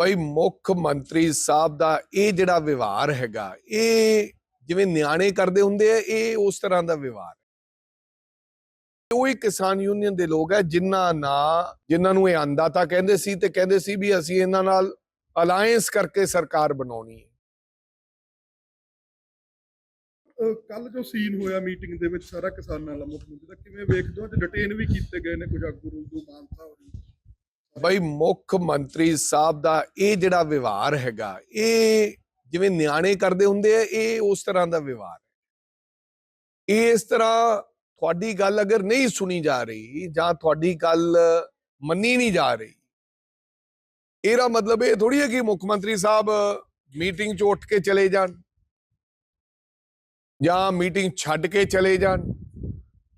ਬਈ ਮੁੱਖ ਮੰਤਰੀ ਸਾਹਿਬ ਦਾ ਇਹ ਜਿਹੜਾ ਵਿਵਹਾਰ ਹੈਗਾ, ਇਹ ਜਿਵੇਂ ਨਿਆਣੇ ਕਰਦੇ ਹੁੰਦੇ ਆ, ਇਹ ਉਸ ਤਰ੍ਹਾਂ ਦਾ ਵਿਵਹਾਰ ਉਹ ਹੀ ਕਿਸਾਨ ਯੂਨੀਅਨ ਦੇ ਲੋਕ ਹੈ ਜਿਨ੍ਹਾਂ ਨਾਲ ਜਿਨ੍ਹਾਂ ਨੂੰ ਇਹ ਅੰਦਾਤਾ ਕਹਿੰਦੇ ਸੀ ਤੇ ਕਹਿੰਦੇ ਸੀ ਵੀ ਅਸੀਂ ਇਹਨਾਂ ਨਾਲ ਅਲਾਈਅੰਸ ਕਰਕੇ ਸਰਕਾਰ ਬਣਾਉਣੀ ਹੈ। ਕੱਲ ਜੋ ਸੀਨ ਹੋਇਆ ਮੀਟਿੰਗ ਦੇ ਵਿੱਚ ਸਾਰਾ ਕਿਸਾਨਾਂ ਦਾ ਮੁੱਖ ਮੰਤਰੀ ਦਾ, ਕਿਵੇਂ ਵੇਖਦੇ ਹੋ? ਅੱਜ ਡਿਟੇਨ ਵੀ ਕੀਤੇ ਗਏ ਨੇ ਕੁਝ ਆਗੂ ਰੂਦੂ ਮਾਨਸਾ ਹੋਰੀ। ਬਈ ਮੁੱਖ ਮੰਤਰੀ ਸਾਹਿਬ ਦਾ ਇਹ ਜਿਹੜਾ ਵਿਵਹਾਰ ਹੈਗਾ, ਇਹ ਜਿਵੇਂ ਨਿਆਣੇ ਕਰਦੇ ਹੁੰਦੇ ਆ, ਇਹ ਉਸ ਤਰ੍ਹਾਂ ਦਾ ਵਿਵਹਾਰ ਹੈ। ਇਸ ਤਰ੍ਹਾਂ ਤੁਹਾਡੀ ਗੱਲ ਅਗਰ ਨਹੀਂ ਸੁਣੀ ਜਾ ਰਹੀ ਜਾਂ ਤੁਹਾਡੀ ਗੱਲ ਮੰਨੀ ਨਹੀਂ ਜਾ ਰਹੀ, ਇਹਦਾ ਮਤਲਬ ਇਹ ਥੋੜੀ ਹੈ ਕਿ ਮੁੱਖ ਮੰਤਰੀ ਸਾਹਿਬ ਮੀਟਿੰਗ 'ਚ ਉੱਠ ਕੇ ਚਲੇ ਜਾਣ ਜਾਂ ਮੀਟਿੰਗ ਛੱਡ ਕੇ ਚਲੇ ਜਾਣ।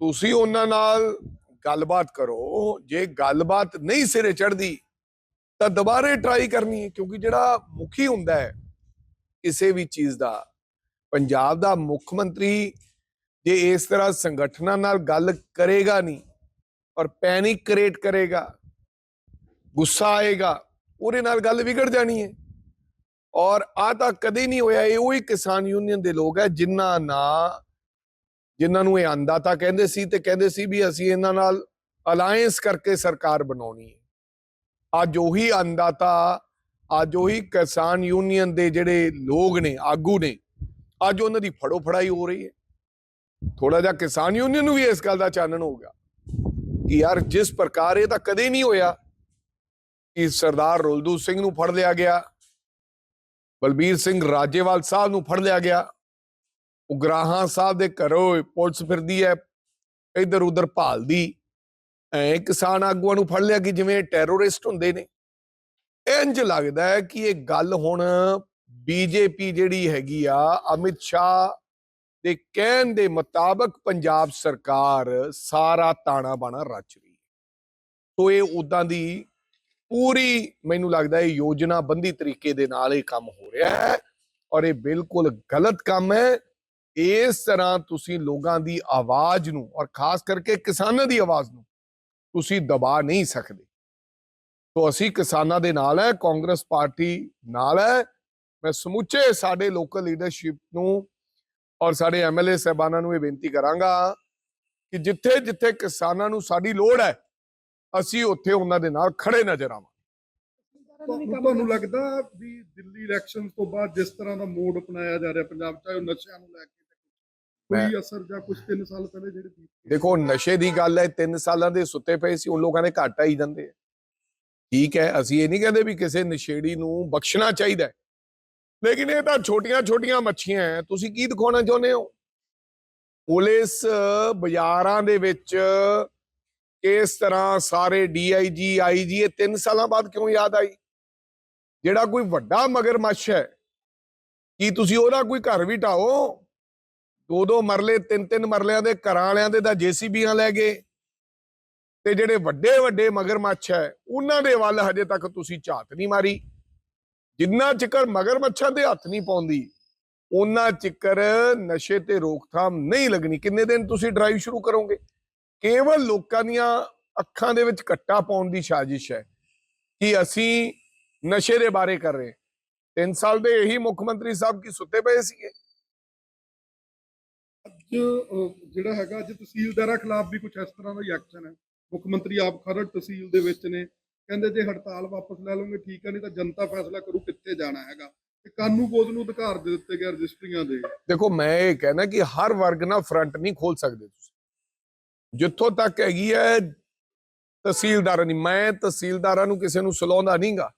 ਤੁਸੀਂ ਉਹਨਾਂ ਨਾਲ ਗੱਲਬਾਤ ਕਰੋ, ਜੇ ਗੱਲਬਾਤ ਨਹੀਂ ਸਿਰੇ ਚੜਦੀ ਤਾਂ ਦੁਬਾਰੇ ਟਰਾਈ ਕਰਨੀ ਹੈ, ਕਿਉਂਕਿ ਜਿਹੜਾ ਮੁਖੀ ਹੁੰਦਾ ਹੈ, ਕਿਸੇ ਵੀ ਚੀਜ਼ ਦਾ, ਪੰਜਾਬ ਦਾ ਮੁੱਖ ਮੰਤਰੀ ਜੇ ਇਸ ਤਰ੍ਹਾਂ ਸੰਗਠਨਾਂ ਨਾਲ ਗੱਲ ਕਰੇਗਾ ਨਹੀਂ, ਔਰ ਪੈਨਿਕ ਕ੍ਰੀਏਟ ਕਰੇਗਾ, ਗੁੱਸਾ ਆਏਗਾ, ਉਹਦੇ ਨਾਲ ਗੱਲ ਵਿਗੜ ਜਾਣੀ ਹੈ। ਔਰ ਆ ਤਾਂ ਕਦੇ ਨਹੀਂ ਹੋਇਆ, ਇਹ ਉਹੀ ਕਿਸਾਨ ਯੂਨੀਅਨ ਦੇ ਲੋਕ ਹੈ, ਜਿਨ੍ਹਾਂ ਨਾਲ ਜਿਨ੍ਹਾਂ ਨੂੰ ਇਹ ਅੰਦਾਤਾ ਕਹਿੰਦੇ ਸੀ ਤੇ ਕਹਿੰਦੇ ਸੀ ਵੀ ਅਸੀਂ ਇਹਨਾਂ ਨਾਲ ਅਲਾਈਅੰਸ ਕਰਕੇ ਸਰਕਾਰ ਬਣਾਉਣੀ ਹੈ। ਅੱਜ ਉਹੀ ਅੰਦਾਤਾ ਅੱਜ ਉਹੀ ਕਿਸਾਨ ਯੂਨੀਅਨ ਦੇ ਜਿਹੜੇ ਲੋਕ ਨੇ, ਆਗੂ ਨੇ, ਅੱਜ ਉਹਨਾਂ ਦੀ ਫੜੋ ਫੜਾਈ ਹੋ ਰਹੀ ਹੈ। ਥੋੜਾ ਜਿਹਾ ਕਿਸਾਨ ਯੂਨੀਅਨ ਨੂੰ ਵੀ ਇਸ ਗੱਲ ਦਾ ਚਾਨਣ ਹੋ ਗਿਆ ਕਿ ਯਾਰ ਜਿਸ ਪ੍ਰਕਾਰ ਇਹ ਤਾਂ ਕਦੇ ਨਹੀਂ ਹੋਇਆ ਕਿ ਸਰਦਾਰ ਰੁਲਦੂ ਸਿੰਘ ਨੂੰ ਫੜ ਲਿਆ ਗਿਆ, ਬਲਬੀਰ ਸਿੰਘ ਰਾਜੇਵਾਲ ਸਾਹਿਬ ਨੂੰ ਫੜ ਲਿਆ ਗਿਆ ਉਗਰਾਹਾਂ ਸਾਹਿਬ ਦੇ ਘਰੋਂ ਪੁਲਿਸ ਫਿਰਦੀ ਹੈ, ਇਧਰ ਉਧਰ ਭਾਲਦੀ। ਐ ਕਿਸਾਨ ਆਗੂਆਂ ਨੂੰ ਫੜ ਲਿਆ ਕਿ ਜਿਵੇਂ ਟੈਰੋਰਿਸਟ ਹੁੰਦੇ ਨੇ। ਇੰਜ ਲੱਗਦਾ ਹੈ ਕਿ ਇਹ ਗੱਲ ਹੁਣ ਬੀਜੇਪੀ ਜਿਹੜੀ ਹੈਗੀ ਆ, ਅਮਿਤ ਸ਼ਾਹ ਦੇ ਕਹਿਣ ਦੇ ਮੁਤਾਬਕ ਪੰਜਾਬ ਸਰਕਾਰ ਸਾਰਾ ਤਾਣਾ ਬਾਣਾ ਰਚ ਰਹੀ ਹੈ। ਸੋ ਇਹ ਉਦਾਂ ਦੀ ਪੂਰੀ ਮੈਨੂੰ ਲੱਗਦਾ ਹੈ ਯੋਜਨਾਬੰਦੀ ਤਰੀਕੇ ਦੇ ਨਾਲ ਇਹ ਕੰਮ ਹੋ ਰਿਹਾ ਹੈ ਔਰ ਇਹ ਬਿਲਕੁਲ ਗਲਤ ਕੰਮ ਹੈ। ਇਸ ਤਰ੍ਹਾਂ ਤੁਸੀਂ ਲੋਕਾਂ ਦੀ ਆਵਾਜ਼ ਨੂੰ ਔਰ ਖਾਸ ਕਰਕੇ ਕਿਸਾਨਾਂ ਦੀ ਆਵਾਜ਼ ਨੂੰ ਤੁਸੀਂ ਦਬਾ ਨਹੀਂ ਸਕਦੇ। ਸੋ ਅਸੀਂ ਕਿਸਾਨਾਂ ਦੇ ਨਾਲ ਹੈ, ਕਾਂਗਰਸ ਪਾਰਟੀ ਨਾਲ ਹੈ। ਮੈਂ ਸਮੁੱਚੇ ਸਾਡੇ ਲੋਕਲ ਲੀਡਰਸ਼ਿਪ ਨੂੰ ਔਰ ਸਾਡੇ ਐਮਐਲਏ ਸਹਿਬਾਨਾਂ ਨੂੰ ਇਹ ਬੇਨਤੀ ਕਰਾਂਗਾ ਕਿ ਜਿੱਥੇ ਜਿੱਥੇ ਕਿਸਾਨਾਂ ਨੂੰ ਸਾਡੀ ਲੋੜ ਹੈ, ਅਸੀਂ ਉੱਥੇ ਉਹਨਾਂ ਦੇ ਨਾਲ ਖੜੇ ਨਜ਼ਰ ਆਵਾਂ ਤੁਹਾਨੂੰ ਲੱਗਦਾ ਵੀ ਦਿੱਲੀ ਇਲੈਕਸ਼ਨ ਤੋਂ ਬਾਅਦ ਜਿਸ ਤਰ੍ਹਾਂ ਦਾ ਮੋਡ ਅਪਣਾਇਆ ਜਾ ਰਿਹਾ ਪੰਜਾਬ ਚਾਹੇ ਨਸ਼ਿਆਂ ਨੂੰ ਲੈ ਕੇ ਕੋਈ ਅਸਰ ਜਾਂ ਕੁਝ 3 ਸਾਲ ਪਹਿਲੇ ਜਿਹੜੇ ਦੇਖੋ ਨਸ਼ੇ ਦੀ ਗੱਲ ਹੈ 3 ਸਾਲਾਂ ਦੇ ਸੁੱਤੇ ਪਏ ਸੀ ਉਹ ਲੋਕਾਂ ਦੇ ਘੱਟ ਆਈ ਜਾਂਦੇ ਆ। ਠੀਕ ਹੈ ਅਸੀਂ ਇਹ ਨਹੀਂ ਕਹਿੰਦੇ ਵੀ ਕਿਸੇ ਨਸ਼ੇੜੀ ਨੂੰ ਬਖਸ਼ਣਾ ਚਾਹੀਦਾ ਹੈ। ਲੇਕਿਨ ਇਹ ਤਾਂ ਛੋਟੀਆਂ-ਛੋਟੀਆਂ ਮੱਛੀਆਂ ਹੈ ਤੁਸੀਂ ਕੀ ਦਿਖਾਉਣਾ ਚਾਹੁੰਦੇ ਹੋ? ਪੁਲਿਸ ਬਾਜ਼ਾਰਾਂ ਦੇ ਵਿੱਚ ਇਸ ਤਰ੍ਹਾਂ ਸਾਰੇ ਡੀਆਈਜੀ ਆਈਜੀ ਇਹ 3 ਸਾਲਾਂ ਬਾਅਦ ਕਿਉਂ ਯਾਦ ਆਈ? ਜਿਹੜਾ ਕੋਈ ਵੱਡਾ ਮਗਰਮੱਛ ਹੈ ਕੀ ਤੁਸੀਂ ਉਹਦਾ ਕੋਈ ਘਰ ਵੀ ਢਾਓ ਦੋ ਦੋ ਮਰਲੇ, ਤਿੰਨ ਤਿੰਨ ਮਰਲਿਆਂ ਦੇ ਘਰਾਂ ਵਾਲਿਆਂ ਦੇ ਤਾਂ ਜੀਸੀਬੀਆਂ ਲੈ ਗਏ। ਤੇ ਜਿਹੜੇ ਵੱਡੇ ਵੱਡੇ ਮਗਰਮੱਛ ਹੈ, ਉਹਨਾਂ ਦੇ ਵੱਲ ਹਜੇ ਤੱਕ ਤੁਸੀਂ ਝਾਤ ਨਹੀਂ ਮਾਰੀ। ਜਿੰਨਾ ਚਿਕਰ ਮਗਰਮੱਛਾਂ ਦੇ ਹੱਥ ਨਹੀਂ ਪਾਉਂਦੀ ਉਹਨਾਂ ਚਿਕਰ ਨਸ਼ੇ ਤੇ ਰੋਕਥਾਮ ਨਹੀਂ ਲੱਗਣੀ। ਕਿੰਨੇ ਦਿਨ ਤੁਸੀਂ ਡਰਾਈਵ ਸ਼ੁਰੂ ਕਰੋਗੇ? ਕੇਵਲ ਲੋਕਾਂ ਦੀਆਂ ਅੱਖਾਂ ਦੇ ਵਿੱਚ ਕੱਟਾ ਪਾਉਣ ਦੀ ਸਾਜ਼ਿਸ਼ ਹੈ ਕਿ ਅਸੀਂ ਨਸ਼ੇ ਦੇ ਬਾਰੇ ਕਰ ਰਹੇ। 3 ਸਾਲ ਦੇ ਇਹੀ ਮੁੱਖ ਮੰਤਰੀ ਸਾਹਿਬ ਕੀ ਸੁੱਤੇ ਪਏ ਸੀਗੇ? ਅੱਜ ਜਿਹੜਾ ਹੈਗਾ ਅੱਜ ਤਹਿਸੀਲਦਾਰਾਂ ਖਿਲਾਫ ਵੀ ਕੁਝ ਇਸ ਤਰ੍ਹਾਂ ਦਾ ਹੀ ਐਕਸ਼ਨ ਹੈ। ਮੁੱਖ ਮੰਤਰੀ ਆਪ ਖਰੜ ਤਹਿਸੀਲ ਦੇ ਵਿੱਚ ਨੇ। ਕਹਿੰਦੇ ਜੇ ਹੜਤਾਲ ਵਾਪਸ ਲੈ ਲਓਗੇ, ਠੀਕ ਹੈ ਨਹੀਂ ਤਾਂ ਜਨਤਾ ਫੈਸਲਾ ਕਰੂ ਕਿੱਥੇ ਜਾਣਾ ਹੈਗਾ। ਤੇ ਕਾਨੂੰ ਗੋਦ ਨੂੰ ਅਧਿਕਾਰ ਦੇ ਦਿੱਤੇ ਗਏ ਰਜਿਸਟਰੀਆਂ ਦੇ। ਦੇਖੋ, ਮੈਂ ਇਹ ਕਹਿਣਾ ਕਿ ਹਰ ਵਰਗ ਨਾਲ ਫਰੰਟ ਨਹੀਂ ਖੋਲ ਸਕਦੇ ਤੁਸੀਂ। ਜਿੱਥੋਂ ਤੱਕ ਹੈਗੀ ਹੈ ਤਹਿਸੀਲਦਾਰਾਂ ਦੀ। ਮੈਂ ਤਹਿਸੀਲਦਾਰਾਂ ਨੂੰ ਕਿਸੇ ਨੂੰ ਸਲਾਉਂਦਾ ਨਹੀਂਗਾ।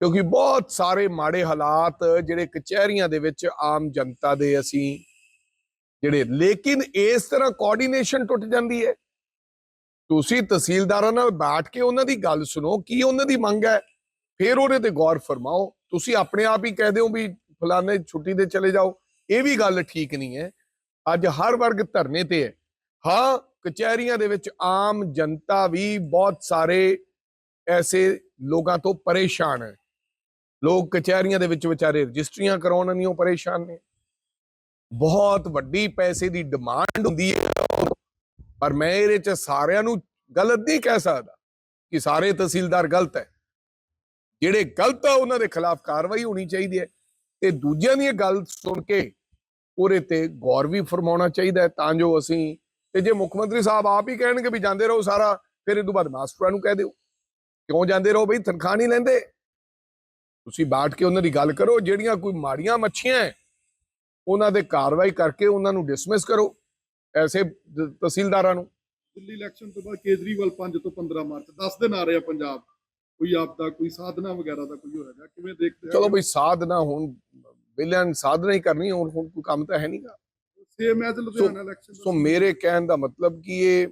ਕਿਉਂਕਿ ਬਹੁਤ ਸਾਰੇ ਮਾੜੇ ਹਾਲਾਤ ਜਿਹੜੇ ਕਚਹਿਰੀਆਂ ਦੇ ਵਿੱਚ ਆਮ ਜਨਤਾ ਦੇ ਅਸੀਂ ਜਿਹੜੇ, ਲੇਕਿਨ ਇਸ ਤਰ੍ਹਾਂ ਕੋਆਰਡੀਨੇਸ਼ਨ ਟੁੱਟ ਜਾਂਦੀ ਹੈ। ਤੁਸੀਂ ਤਹਿਸੀਲਦਾਰਾਂ ਨਾਲ ਬੈਠ ਕੇ ਉਹਨਾਂ ਦੀ ਗੱਲ ਸੁਣੋ, ਕੀ ਉਹਨਾਂ ਦੀ ਮੰਗ ਹੈ? ਫਿਰ ਉਹਦੇ ਤੇ ਗੌਰ ਫਰਮਾਓ। ਤੁਸੀਂ ਆਪਣੇ ਆਪ ਹੀ ਕਹਿ ਦਿਓ ਵੀ ਫਲਾਣੇ ਛੁੱਟੀ ਤੇ ਚਲੇ ਜਾਓ। ਇਹ ਵੀ ਗੱਲ ਠੀਕ ਨਹੀਂ ਹੈ। ਅੱਜ ਹਰ ਵਰਗ ਧਰਨੇ ਤੇ ਹੈ। ਹਾਂ, ਕਚਹਿਰੀਆਂ ਦੇ ਵਿੱਚ ਆਮ ਜਨਤਾ ਵੀ ਬਹੁਤ ਸਾਰੇ ਐਸੇ ਲੋਕਾਂ ਤੋਂ ਪਰੇਸ਼ਾਨ ਹੈ। ਲੋਕ ਕਚਹਿਰੀਆਂ ਦੇ ਵਿੱਚ ਵਿਚਾਰੇ ਰਜਿਸਟਰੀਆਂ ਕਰਾਉਣ ਨਹੀਂ ਪਰੇਸ਼ਾਨ ਨੇ। ਬਹੁਤ ਵੱਡੀ ਪੈਸੇ ਦੀ ਡਿਮਾਂਡ ਹੁੰਦੀ ਹੈ ਪਰ ਮੈਂ ਇਹਦੇ ਚ ਸਾਰਿਆਂ ਨੂੰ ਗਲਤ ਨਹੀਂ ਕਹਿ ਸਕਦਾ ਕਿ ਸਾਰੇ ਤਹਿਸੀਲਦਾਰ ਗਲਤ ਹੈ। ਜਿਹੜੇ ਗਲਤ ਆ ਉਹਨਾਂ ਦੇ ਖਿਲਾਫ ਕਾਰਵਾਈ ਹੋਣੀ ਚਾਹੀਦੀ ਹੈ। ਤੇ ਦੂਜਿਆਂ ਦੀ ਗੱਲ ਸੁਣ ਕੇ ਉਹਦੇ ਤੇ ਗੌਰ ਵੀ ਫਰਮਾਉਣਾ ਚਾਹੀਦਾ ਹੈ ਤਾਂ ਜੋ ਅਸੀਂ ਤੇ ਜੇ ਮੁੱਖ ਮੰਤਰੀ ਸਾਹਿਬ ਆਪ ਹੀ ਕਹਿਣਗੇ ਵੀ ਜਾਂਦੇ ਰਹੋ ਸਾਰਾ ਫਿਰ ਇਹ ਤੋਂ ਬਾਅਦ ਮਾਸਟਰਾਂ ਨੂੰ ਕਹਿ ਦਿਓ। ਕਿਉਂ ਜਾਂਦੇ ਰਹੋ ਬਈ? ਤਨਖਾਹ ਨਹੀਂ ਲੈਂਦੇ। ਤੁਸੀਂ ਬਾਟ ਕੇ ਉਹਨਾਂ ਦੀ ਗੱਲ ਕਰੋ ਜਿਹੜੀਆਂ ਕੋਈ ਮਾੜੀਆਂ ਮੱਛੀਆਂ ਹੈ, ਉਹਨਾਂ ਦੇ ਕਾਰਵਾਈ ਕਰਕੇ ਉਹਨਾਂ ਨੂੰ ਡਿਸਮਿਸ ਕਰੋ ਐਸੇ ਤਹਿਸੀਲਦਾਰਾਂ ਨੂੰ। ਦਿੱਲੀ ਇਲੈਕਸ਼ਨ ਤੋਂ ਬਾਅਦ ਕੇਜਰੀਵਾਲ 5 ਤੋਂ 15 ਮਾਰਚ 10 ਦਿਨ ਆ ਰਹੇ ਆ ਪੰਜਾਬ। ਕੋਈ ਆਪਦਾ ਕੋਈ ਸਾਧਨਾ ਵਗੈਰਾ ਦਾ ਕੋਈ ਹੋਏਗਾ ਕਿਵੇਂ ਦੇਖਦੇ ਚਲੋ ਬਈ ਸਾਧਨਾ ਹੁਣ ਵਿਲਿਆਂ ਸਾਧਨਾ ਹੀ ਕਰਨੀ ਹੁਣ ਹੁਣ ਕੋਈ ਕੰਮ ਤਾਂ ਹੈ ਨਹੀਂਗਾ same as Ludhiana election so. ਮੇਰੇ ਕਹਿਣ ਦਾ ਮਤਲਬ ਕਿ ਇਹ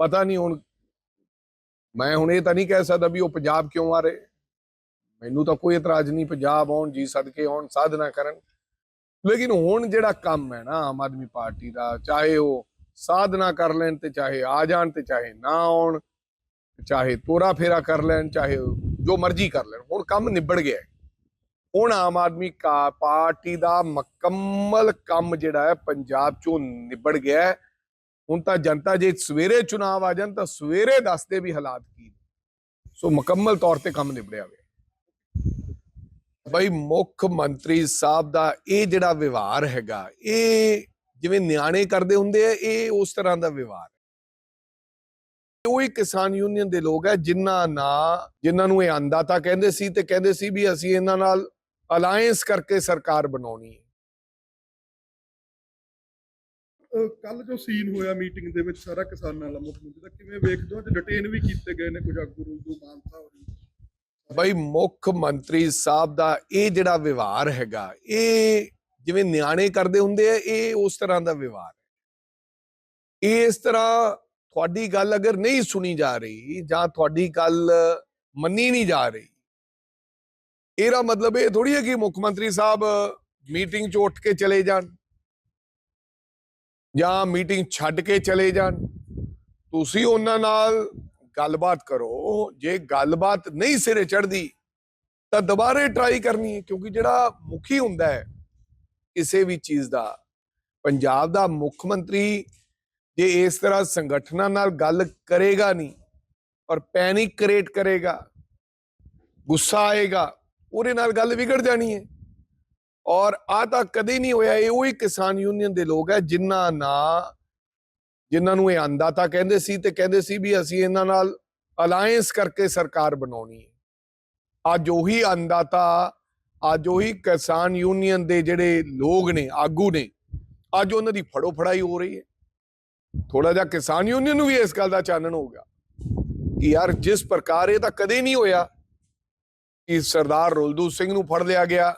ਪਤਾ ਨਹੀਂ ਹੁਣ ਮੈਂ ਹੁਣ ਇਹ ਤਾਂ ਨਹੀਂ ਕਹਿ ਸਕਦਾ ਵੀ ਉਹ ਪੰਜਾਬ ਕਿਉਂ ਆ ਰਹੇ। ਮੈਨੂੰ ਤਾਂ ਕੋਈ ਇਤਰਾਜ਼ ਨਹੀਂ ਪੰਜਾਬ ਆਉਣ ਜੀ ਸਦਕੇ ਆਉਣ ਸਾਧਨਾ ਕਰਨ। ਲੇਕਿਨ ਹੁਣ ਜਿਹੜਾ ਕੰਮ ਹੈ ਨਾ, ਆਮ ਆਦਮੀ ਪਾਰਟੀ ਦਾ, ਚਾਹੇ ਉਹ ਸਾਧਨਾ ਕਰ ਲੈਣ ਤੇ ਚਾਹੇ ਆ ਜਾਣ ਤੇ ਚਾਹੇ ਨਾ ਆਉਣ, ਚਾਹੇ ਤੋਰਾ ਫੇਰਾ ਕਰ ਲੈਣ, ਚਾਹੇ ਜੋ ਮਰਜ਼ੀ ਕਰ ਲੈਣ, ਹੁਣ ਕੰਮ ਨਿਬੜ ਗਿਆ ਹੁਣ ਆਮ ਆਦਮੀ ਕਾ, ਪਾਰਟੀ ਦਾ ਮੁਕੰਮਲ ਕੰਮ ਜਿਹੜਾ ਹੈ, ਪੰਜਾਬ ਚੋਂ ਨਿਬੜ ਗਿਆ ਹੁਣ ਤਾਂ ਜਨਤਾ ਜੇ ਸਵੇਰੇ ਚੁਣਾਵ ਆ ਜਾਣ, ਤਾਂ ਸਵੇਰੇ ਦੱਸਦੇ ਵੀ ਹਾਲਾਤ ਕੀ ਸੋ ਮੁਕੰਮਲ ਤੌਰ ਤੇ ਕੰਮ ਨਿਬੜਿਆ ਹੋਇਆ। ਬਈ ਮੁੱਖ ਮੰਤਰੀ ਸਾਹਿਬ ਦਾ ਇਹ ਜਿਹੜਾ ਵਿਵਹਾਰ ਹੈਗਾ, ਇਹ ਜਿਵੇਂ ਨਿਆਣੇ ਕਰਦੇ ਹੁੰਦੇ ਆ, ਇਹ ਉਸ ਤਰ੍ਹਾਂ ਦਾ ਵਿਵਹਾਰ ਉਹ ਹੀ ਕਿਸਾਨ ਯੂਨੀਅਨ ਦੇ ਲੋਕ ਹੈ, ਜਿਨ੍ਹਾਂ ਨਾਲ ਜਿਨ੍ਹਾਂ ਨੂੰ ਇਹ ਅੰਦਾਤਾ ਕਹਿੰਦੇ ਸੀ ਤੇ ਕਹਿੰਦੇ ਸੀ ਵੀ ਅਸੀਂ ਇਹਨਾਂ ਨਾਲ ਅਲਾਈਅੰਸ ਕਰਕੇ ਸਰਕਾਰ ਬਣਾਉਣੀ ਹੈ। ਕੱਲ ਜੋ ਸੀਨ ਹੋਇਆ ਮੀਟਿੰਗ ਦੇ ਵਿੱਚ ਸਾਰਾ ਕਿਸਾਨਾਂ ਦਾ ਮੁੱਖ ਮੰਤਰੀ ਦਾ, ਕਿਵੇਂ ਵੇਖਦੇ ਹੋ? ਤੇ ਡਿਟੇਨ ਵੀ ਕੀਤੇ ਗਏ ਨੇ ਕੁਝ ਆਗੂ ਰੂਲ ਮਾਨਸਾ ਹੋਰੀ। ਬਈ ਮੁੱਖ ਮੰਤਰੀ ਸਾਹਿਬ ਦਾ ਇਹ ਜਿਹੜਾ ਵਿਵਹਾਰ ਹੈਗਾ, ਇਹ ਜਿਵੇਂ ਨਿਆਣੇ ਕਰਦੇ ਹੁੰਦੇ ਆ, ਇਹ ਉਸ ਤਰ੍ਹਾਂ ਦਾ ਵਿਵਹਾਰ ਹੈ। ਇਸ ਤਰ੍ਹਾਂ ਤੁਹਾਡੀ ਗੱਲ ਅਗਰ ਨਹੀਂ ਸੁਣੀ ਜਾ ਰਹੀ ਜਾਂ ਤੁਹਾਡੀ ਗੱਲ ਮੰਨੀ ਨਹੀਂ ਜਾ ਰਹੀ, ਇਹਦਾ ਮਤਲਬ ਇਹ ਥੋੜੀ ਹੈ ਕਿ ਮੁੱਖ ਮੰਤਰੀ ਸਾਹਿਬ ਮੀਟਿੰਗ 'ਚ ਉੱਠ ਕੇ ਚਲੇ ਜਾਣ ਜਾਂ ਮੀਟਿੰਗ ਛੱਡ ਕੇ ਚਲੇ ਜਾਣ। ਤੁਸੀਂ ਉਹਨਾਂ ਨਾਲ ਗੱਲਬਾਤ ਕਰੋ, ਜੇ ਗੱਲਬਾਤ ਨਹੀਂ ਸਿਰੇ ਚੜਦੀ ਤਾਂ ਦੁਬਾਰੇ ਟਰਾਈ ਕਰਨੀ ਹੈ, ਕਿਉਂਕਿ ਜਿਹੜਾ ਮੁਖੀ ਹੁੰਦਾ ਹੈ, ਕਿਸੇ ਵੀ ਚੀਜ਼ ਦਾ, ਪੰਜਾਬ ਦਾ ਮੁੱਖ ਮੰਤਰੀ ਜੇ ਇਸ ਤਰ੍ਹਾਂ ਸੰਗਠਨਾਂ ਨਾਲ ਗੱਲ ਕਰੇਗਾ ਨਹੀਂ, ਔਰ ਪੈਨਿਕ ਕ੍ਰੀਏਟ ਕਰੇਗਾ, ਗੁੱਸਾ ਆਏਗਾ, ਉਹਦੇ ਨਾਲ ਗੱਲ ਵਿਗੜ ਜਾਣੀ ਹੈ, ਔਰ ਆ ਤਾਂ ਕਦੇ ਨਹੀਂ ਹੋਇਆ, ਇਹ ਉਹੀ ਕਿਸਾਨ ਯੂਨੀਅਨ ਦੇ ਲੋਕ ਹੈ, ਜਿਨ੍ਹਾਂ ਨਾਲ ਜਿਨ੍ਹਾਂ ਨੂੰ ਇਹ ਅੰਦਾਤਾ ਕਹਿੰਦੇ ਸੀ ਤੇ ਕਹਿੰਦੇ ਸੀ ਵੀ ਅਸੀਂ ਇਹਨਾਂ ਨਾਲ ਅਲਾਈਅੰਸ ਕਰਕੇ ਸਰਕਾਰ ਬਣਾਉਣੀ ਹੈ। ਅੱਜ ਉਹੀ ਅੰਦਾਤਾ, ਅੱਜ ਉਹੀ ਕਿਸਾਨ ਯੂਨੀਅਨ ਦੇ ਜਿਹੜੇ ਲੋਕ ਨੇ, ਆਗੂ ਨੇ, ਅੱਜ ਉਹਨਾਂ ਦੀ ਫੜੋ ਫੜਾਈ ਹੋ ਰਹੀ ਹੈ। ਥੋੜਾ ਜਿਹਾ ਕਿਸਾਨ ਯੂਨੀਅਨ ਨੂੰ ਵੀ ਇਸ ਗੱਲ ਦਾ ਚਾਨਣ ਹੋ ਗਿਆ ਕਿ ਯਾਰ ਜਿਸ ਪ੍ਰਕਾਰ ਇਹ ਤਾਂ ਕਦੇ ਨਹੀਂ ਹੋਇਆ ਕਿ ਸਰਦਾਰ ਰੁਲਦੂ ਸਿੰਘ ਨੂੰ ਫੜ ਲਿਆ ਗਿਆ,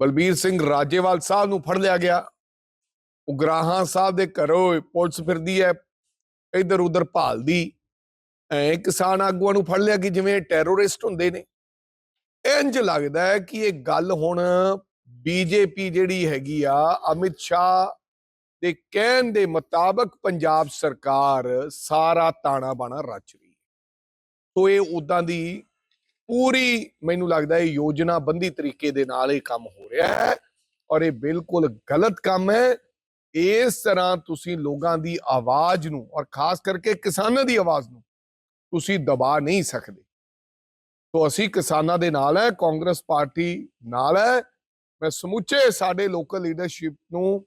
ਬਲਬੀਰ ਸਿੰਘ ਰਾਜੇਵਾਲ ਸਾਹਿਬ ਨੂੰ ਫੜ ਲਿਆ ਗਿਆ। ਉਗਰਾਹਾਂ ਸਾਹਿਬ ਦੇ ਘਰੋਂ ਪੁਲਿਸ ਫਿਰਦੀ ਹੈ, ਇੱਧਰ ਉੱਧਰ ਭਾਲਦੀ। ਐ ਕਿਸਾਨ ਆਗੂਆਂ ਨੂੰ ਫੜ ਲਿਆ ਕਿ ਜਿਵੇਂ ਟੈਰੋਰਿਸਟ ਹੁੰਦੇ ਨੇ। ਇੰਜ ਲੱਗਦਾ ਹੈ ਕਿ ਇਹ ਗੱਲ ਹੁਣ ਬੀਜੇਪੀ ਜਿਹੜੀ ਹੈਗੀ ਆ, ਅਮਿਤ ਸ਼ਾਹ ਦੇ ਕਹਿਣ ਦੇ ਮੁਤਾਬਕ ਪੰਜਾਬ ਸਰਕਾਰ ਸਾਰਾ ਤਾਣਾ ਬਾਣਾ ਰਚ ਰਹੀ ਹੈ। ਸੋ ਇਹ ਉਦਾਂ ਦੀ ਪੂਰੀ ਮੈਨੂੰ ਲੱਗਦਾ ਹੈ ਯੋਜਨਾਬੰਦੀ ਤਰੀਕੇ ਦੇ ਨਾਲ ਇਹ ਕੰਮ ਹੋ ਰਿਹਾ ਹੈ ਔਰ ਇਹ ਬਿਲਕੁਲ ਗਲਤ ਕੰਮ ਹੈ। ਇਸ ਤਰ੍ਹਾਂ ਤੁਸੀਂ ਲੋਕਾਂ ਦੀ ਆਵਾਜ਼ ਨੂੰ ਔਰ ਖਾਸ ਕਰਕੇ ਕਿਸਾਨਾਂ ਦੀ ਆਵਾਜ਼ ਨੂੰ ਤੁਸੀਂ ਦਬਾ ਨਹੀਂ ਸਕਦੇ। ਸੋ ਅਸੀਂ ਕਿਸਾਨਾਂ ਦੇ ਨਾਲ ਹੈ, ਕਾਂਗਰਸ ਪਾਰਟੀ ਨਾਲ ਹੈ। ਮੈਂ ਸਮੁੱਚੇ ਸਾਡੇ ਲੋਕਲ ਲੀਡਰਸ਼ਿਪ ਨੂੰ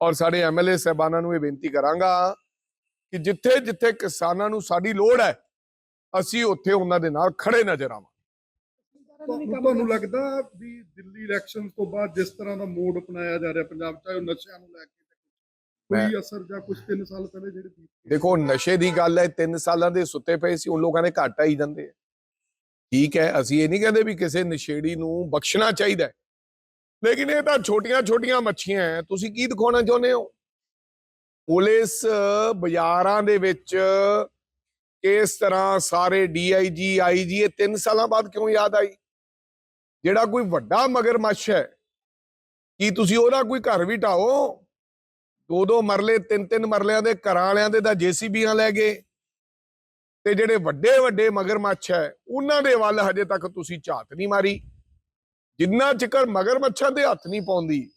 ਔਰ ਸਾਡੇ ਐਮਐਲਏ ਸਹਿਬਾਨਾਂ ਨੂੰ ਇਹ ਬੇਨਤੀ ਕਰਾਂਗਾ ਕਿ ਜਿੱਥੇ ਜਿੱਥੇ ਕਿਸਾਨਾਂ ਨੂੰ ਸਾਡੀ ਲੋੜ ਹੈ, ਅਸੀਂ ਉੱਥੇ ਉਹਨਾਂ ਦੇ ਨਾਲ ਖੜੇ ਨਜ਼ਰ ਆਵਾਂ ਤੁਹਾਨੂੰ ਲੱਗਦਾ ਵੀ ਦਿੱਲੀ ਇਲੈਕਸ਼ਨ ਤੋਂ ਬਾਅਦ ਜਿਸ ਤਰ੍ਹਾਂ ਦਾ ਮੋਡ ਅਪਣਾਇਆ ਜਾ ਰਿਹਾ ਪੰਜਾਬ ਚਾਹੇ ਉਹ ਨਸ਼ਿਆਂ ਨੂੰ ਲੈ ਕੇ ਕੋਈ ਅਸਰ ਜਾਂ ਕੁਝ 3 ਸਾਲ ਪਹਿਲੇ ਜਿਹੜੇ ਦੇਖੋ ਨਸ਼ੇ ਦੀ ਗੱਲ ਹੈ 3 ਸਾਲਾਂ ਦੇ ਸੁੱਤੇ ਪਏ ਸੀ ਉਹ ਲੋਕਾਂ ਦੇ ਘੱਟ ਆਈ ਜਾਂਦੇ ਆ। ਠੀਕ ਹੈ ਅਸੀਂ ਇਹ ਨਹੀਂ ਕਹਿੰਦੇ ਵੀ ਕਿਸੇ ਨਸ਼ੇੜੀ ਨੂੰ ਬਖਸ਼ਣਾ ਚਾਹੀਦਾ ਹੈ। ਲੇਕਿਨ ਇਹ ਤਾਂ ਛੋਟੀਆਂ ਛੋਟੀਆਂ ਮੱਛੀਆਂ ਹੈ ਤੁਸੀਂ ਕੀ ਦਿਖਾਉਣਾ ਚਾਹੁੰਦੇ ਹੋ? ਪੁਲਿਸ ਬਾਜ਼ਾਰਾਂ ਦੇ ਵਿੱਚ ਇਸ ਤਰ੍ਹਾਂ ਸਾਰੇ ਡੀਆਈਜੀ ਆਈਜੀ ਇਹ 3 ਸਾਲਾਂ ਬਾਅਦ ਕਿਉਂ ਯਾਦ ਆਈ? ਜਿਹੜਾ ਕੋਈ ਵੱਡਾ ਮਗਰਮੱਛ ਹੈ ਕੀ ਤੁਸੀਂ ਉਹਦਾ ਕੋਈ ਘਰ ਵੀ ਢਾਓ ਦੋ ਦੋ ਮਰਲੇ ਤਿੰਨ ਤਿੰਨ ਮਰਲਿਆਂ ਦੇ ਘਰਾਂ ਵਾਲਿਆਂ ਦੇ ਤਾਂ ਜੀਸੀਬੀਆਂ ਲੈ ਗਏ। ਤੇ ਜਿਹੜੇ ਵੱਡੇ ਵੱਡੇ ਮਗਰਮੱਛ ਹੈ, ਉਹਨਾਂ ਦੇ ਵੱਲ ਹਜੇ ਤੱਕ ਤੁਸੀਂ ਝਾਤ ਨਹੀਂ ਮਾਰੀ। ਜਿੰਨਾ ਚਿਕਰ ਮਗਰਮੱਛਾਂ ਦੇ ਹੱਥ ਨਹੀਂ ਪਾਉਂਦੀ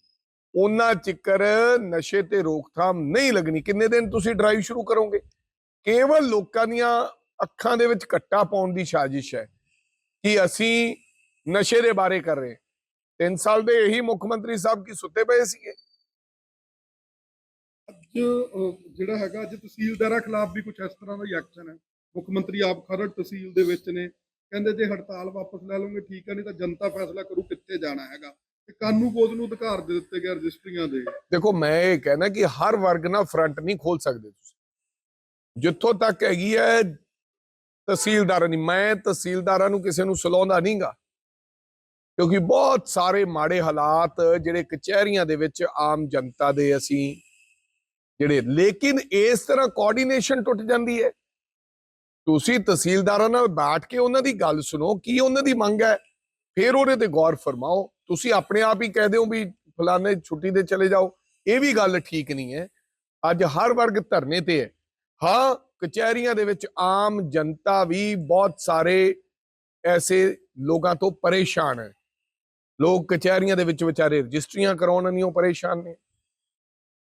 ਉਹਨਾਂ ਚਿਕਰ ਨਸ਼ੇ ਤੇ ਰੋਕਥਾਮ ਨਹੀਂ ਲੱਗਣੀ। ਕਿੰਨੇ ਦਿਨ ਤੁਸੀਂ ਡਰਾਈਵ ਸ਼ੁਰੂ ਕਰੋਗੇ? ਕੇਵਲ ਲੋਕਾਂ ਦੀਆਂ ਅੱਖਾਂ ਦੇ ਵਿੱਚ ਕੱਟਾ ਪਾਉਣ ਦੀ ਸਾਜ਼ਿਸ਼ ਹੈ ਕਿ ਅਸੀਂ ਨਸ਼ੇ ਦੇ ਬਾਰੇ ਕਰ ਰਹੇ 3 ਸਾਲ ਦੇ ਇਹੀ ਮੁੱਖ ਮੰਤਰੀ ਸਾਹਿਬ ਕੀ ਸੁੱਤੇ ਪਏ ਸੀਗੇ? ਅੱਜ ਜਿਹੜਾ ਹੈਗਾ, ਅੱਜ ਤਹਿਸੀਲਦਾਰਾਂ ਖਿਲਾਫ ਵੀ ਕੁਝ ਇਸ ਤਰ੍ਹਾਂ ਦਾ ਹੀ ਐਕਸ਼ਨ ਹੈ। ਮੁੱਖ ਮੰਤਰੀ ਆਪ ਖਰੜ ਤਹਿਸੀਲ ਦੇ ਵਿੱਚ ਨੇ। ਕਹਿੰਦੇ ਜੇ ਹੜਤਾਲ ਵਾਪਸ ਲੈ ਲਓਗੇ, ਠੀਕ ਹੈ, ਨਹੀਂ ਤਾਂ ਜਨਤਾ ਫੈਸਲਾ ਕਰੂ ਕਿੱਥੇ ਜਾਣਾ ਹੈਗਾ। ਤੇ ਕਾਨੂੰ ਬੋਧ ਨੂੰ ਅਧਿਕਾਰ ਦੇ ਦਿੱਤੇ ਗਏ ਰਜਿਸਟਰੀਆਂ ਦੇ। ਦੇਖੋ, ਮੈਂ ਇਹ ਕਹਿਣਾ ਕਿ ਹਰ ਵਰਗ ਨਾਲ ਫਰੰਟ ਨਹੀਂ ਖੋਲ ਸਕਦੇ ਤੁਸੀਂ। ਜਿੱਥੋਂ ਤੱਕ ਹੈਗੀ ਹੈ, ਤਹਿਸੀਲਦਾਰਾਂ ਦੀ। ਮੈਂ ਤਹਿਸੀਲਦਾਰਾਂ ਨੂੰ ਕਿਸੇ ਨੂੰ ਸਲਾਉਂਦਾ ਨਹੀਂਗਾ। ਕਿਉਂਕਿ ਬਹੁਤ ਸਾਰੇ ਮਾੜੇ ਹਾਲਾਤ ਜਿਹੜੇ ਕਚਹਿਰੀਆਂ ਦੇ ਵਿੱਚ ਆਮ ਜਨਤਾ ਦੇ ਅਸੀਂ ਜਿਹੜੇ, ਲੇਕਿਨ ਇਸ ਤਰ੍ਹਾਂ ਕੋਆਰਡੀਨੇਸ਼ਨ ਟੁੱਟ ਜਾਂਦੀ ਹੈ। ਤੁਸੀਂ ਤਹਿਸੀਲਦਾਰਾਂ ਨਾਲ ਬੈਠ ਕੇ ਉਹਨਾਂ ਦੀ ਗੱਲ ਸੁਣੋ, ਕੀ ਉਹਨਾਂ ਦੀ ਮੰਗ ਹੈ? ਫਿਰ ਉਹਦੇ ਤੇ ਗੌਰ ਫਰਮਾਓ। ਤੁਸੀਂ ਆਪਣੇ ਆਪ ਹੀ ਕਹਿ ਦਿਓ ਵੀ ਫਲਾਣੇ ਛੁੱਟੀ ਤੇ ਚਲੇ ਜਾਓ। ਇਹ ਵੀ ਗੱਲ ਠੀਕ ਨਹੀਂ ਹੈ। ਅੱਜ ਹਰ ਵਰਗ ਧਰਨੇ ਤੇ ਹੈ। ਹਾਂ, ਕਚਹਿਰੀਆਂ ਦੇ ਵਿੱਚ ਆਮ ਜਨਤਾ ਵੀ ਬਹੁਤ ਸਾਰੇ ਐਸੇ ਲੋਕਾਂ ਤੋਂ ਪਰੇਸ਼ਾਨ ਹੈ। ਲੋਕ ਕਚਹਿਰੀਆਂ ਦੇ ਵਿੱਚ ਵਿਚਾਰੇ ਰਜਿਸਟਰੀਆਂ ਕਰਾਉਣ ਨਹੀਂ ਪਰੇਸ਼ਾਨ ਨੇ।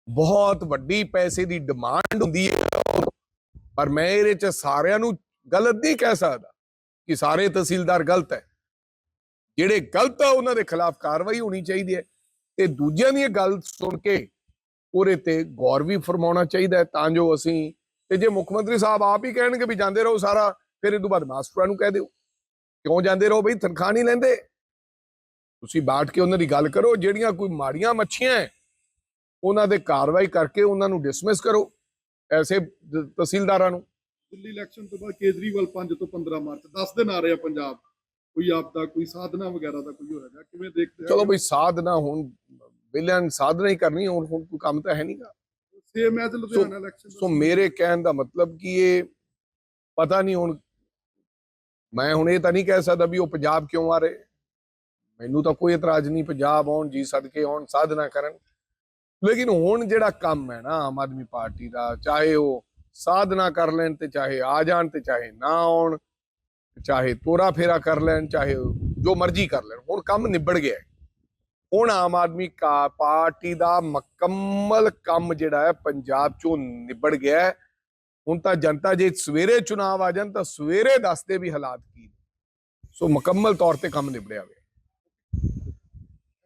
ਬਹੁਤ ਵੱਡੀ ਪੈਸੇ ਦੀ ਡਿਮਾਂਡ ਹੁੰਦੀ ਹੈ। ਪਰ ਮੈਂ ਇਹਦੇ ਚ ਸਾਰਿਆਂ ਨੂੰ ਗਲਤ ਨਹੀਂ ਕਹਿ ਸਕਦਾ ਕਿ ਸਾਰੇ ਤਹਿਸੀਲਦਾਰ ਗਲਤ ਹੈ। ਜਿਹੜੇ ਗਲਤ ਆ, ਉਹਨਾਂ ਦੇ ਖਿਲਾਫ ਕਾਰਵਾਈ ਹੋਣੀ ਚਾਹੀਦੀ ਹੈ ਤੇ ਦੂਜਿਆਂ ਦੀ ਗੱਲ ਸੁਣ ਕੇ ਉਹਦੇ ਤੇ ਗੌਰ ਵੀ ਫਰਮਾਉਣਾ ਚਾਹੀਦਾ ਹੈ ਤਾਂ ਜੋ ਅਸੀਂ ਤੇ ਜੇ ਮੁੱਖ ਮੰਤਰੀ ਸਾਹਿਬ ਆਪ ਹੀ ਕਹਿਣਗੇ ਵੀ ਜਾਂਦੇ ਰਹੋ ਸਾਰਾ, ਫਿਰ ਇਹ ਤੋਂ ਬਾਅਦ ਮਾਸਟਰਾਂ ਨੂੰ ਕਹਿ ਦਿਓ। ਕਿਉਂ ਜਾਂਦੇ ਰਹੋ ਬਈ? ਤਨਖਾਹ ਨਹੀਂ ਲੈਂਦੇ। ਤੁਸੀਂ ਬਾਟ ਕੇ ਉਹਨਾਂ ਦੀ ਗੱਲ ਕਰੋ, ਜਿਹੜੀਆਂ ਕੋਈ ਮਾੜੀਆਂ ਮੱਛੀਆਂ ਹੈ ਉਹਨਾਂ ਦੇ ਕਾਰਵਾਈ ਕਰਕੇ ਉਹਨਾਂ ਨੂੰ ਡਿਸਮਿਸ ਕਰੋ ਐਸੇ ਦ- ਤਹਿਸੀਲਦਾਰਾਂ ਨੂੰ। ਦਿੱਲੀ ਇਲੈਕਸ਼ਨ ਤੋਂ ਬਾਅਦ ਕੇਜਰੀਵਾਲ 5 ਤੋਂ 15 ਮਾਰਚ 10 ਦਿਨ ਆ ਰਹੇ ਆ ਪੰਜਾਬ। ਕੋਈ ਆਪਦਾ ਕੋਈ ਸਾਧਨਾ ਵਗੈਰਾ ਦਾ ਕੋਈ ਹੋਏਗਾ ਕਿਵੇਂ ਦੇਖਦੇ ਚਲੋ ਬਈ ਸਾਧਨਾ ਹੁਣ ਵਿਲਿਆਂ ਨੇ ਸਾਧਨਾ ਹੀ ਕਰਨੀ ਹੁਣ ਹੁਣ ਕੋਈ ਕੰਮ ਤਾਂ ਹੈ ਨਹੀਂਗਾ same as Ludhiana election so ਮੇਰੇ ਕਹਿਣ ਦਾ ਮਤਲਬ ਕਿ ਇਹ ਪਤਾ ਨਹੀਂ ਹੁਣ ਮੈਂ ਹੁਣ ਇਹ ਤਾਂ ਨਹੀਂ ਕਹਿ ਸਕਦਾ ਵੀ ਉਹ ਪੰਜਾਬ ਕਿਉਂ ਆ ਰਹੇ। ਮੈਨੂੰ ਤਾਂ ਕੋਈ ਇਤਰਾਜ਼ ਨਹੀਂ ਪੰਜਾਬ ਆਉਣ ਜੀ ਸਦਕੇ ਆਉਣ ਸਾਧਨਾ ਕਰਨ। ਲੇਕਿਨ ਹੁਣ ਜਿਹੜਾ ਕੰਮ ਹੈ ਨਾ, ਆਮ ਆਦਮੀ ਪਾਰਟੀ ਦਾ, ਚਾਹੇ ਉਹ ਸਾਧਨਾ ਕਰ ਲੈਣ ਤੇ ਚਾਹੇ ਆ ਜਾਣ ਤੇ ਚਾਹੇ ਨਾ ਆਉਣ, ਚਾਹੇ ਤੋਰਾ ਫੇਰਾ ਕਰ ਲੈਣ, ਚਾਹੇ ਜੋ ਮਰਜ਼ੀ ਕਰ ਲੈਣ, ਹੁਣ ਕੰਮ ਨਿਬੜ ਗਿਆ ਹੁਣ ਆਮ ਆਦਮੀ ਕਾ, ਪਾਰਟੀ ਦਾ ਮੁਕੰਮਲ ਕੰਮ ਜਿਹੜਾ ਹੈ, ਪੰਜਾਬ ਚੋਂ ਨਿਬੜ ਗਿਆ ਹੁਣ ਤਾਂ ਜਨਤਾ ਜੇ ਸਵੇਰੇ ਚੁਣਾਵ ਆ ਜਾਣ, ਤਾਂ ਸਵੇਰੇ ਦੱਸਦੇ ਵੀ ਹਾਲਾਤ ਕੀ ਸੋ ਮੁਕੰਮਲ ਤੌਰ ਤੇ ਕੰਮ ਨਿਬੜਿਆ ਹੋਵੇ